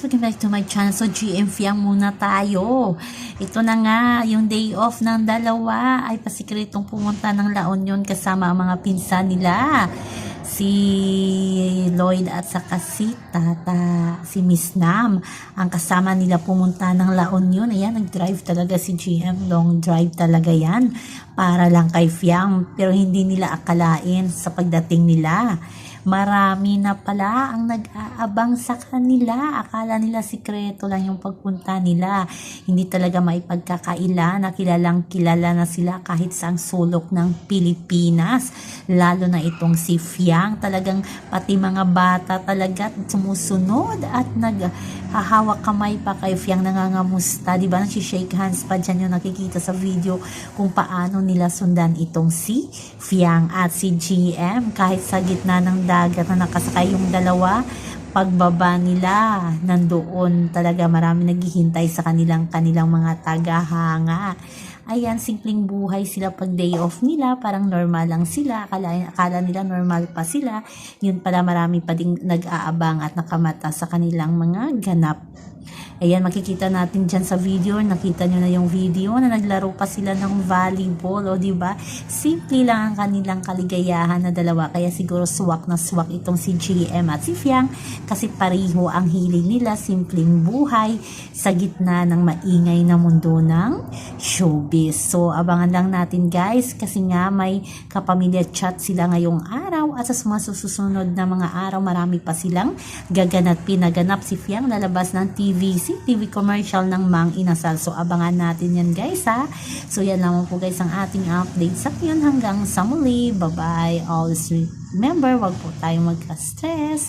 welcome back to my channel. So, GM Fiang muna tayo. Ito na nga, yung day off ng dalawa ay pasikretong pumunta ng La Union kasama ang mga pinsan nila. Si Lloyd at saka si Tata, si Miss Nam. Ang kasama nila pumunta ng La Union. Ayan, nag-drive talaga si GM. Long drive talaga yan. Para lang kay Fiang. Pero hindi nila akalain sa pagdating nila marami na pala ang nag-aabang sa kanila. Akala nila sikreto lang yung pagpunta nila. Hindi talaga maipagkakaila na kilalang kilala na sila kahit sa sulok ng Pilipinas. Lalo na itong si Fiang. Talagang pati mga bata talaga sumusunod at naghahawak kamay pa kay Fiang nangangamusta. Diba? Nagsishake hands pa dyan yung nakikita sa video kung paano nila sundan itong si Fiang at si GM kahit sa gitna ng dagat na nakasakay yung dalawa. Pagbaba nila nandoon talaga marami naghihintay sa kanilang kanilang mga tagahanga. Ayan simpleng buhay sila pag day off nila parang normal lang sila. Akala, akala nila normal pa sila. Yun pala marami pa ding nag-aabang at nakamata sa kanilang mga ganap Ayan, makikita natin dyan sa video. Nakita nyo na yung video na naglaro pa sila ng volleyball. O, di ba? Simple lang ang kanilang kaligayahan na dalawa. Kaya siguro swak na swak itong si GM at si Fiang. Kasi pariho ang hiling nila. Simpleng buhay sa gitna ng maingay na mundo ng showbiz. So, abangan lang natin guys. Kasi nga may kapamilya chat sila ngayong araw. At sa mga susunod na mga araw, marami pa silang gaganat pinaganap si Fiang. Lalabas ng TVC TV commercial ng Mang Inasal. So, abangan natin yan guys ha. So, yan naman po guys ang ating update sa ngayon hanggang sa muli. Bye-bye. Always remember, wag po tayong magka-stress.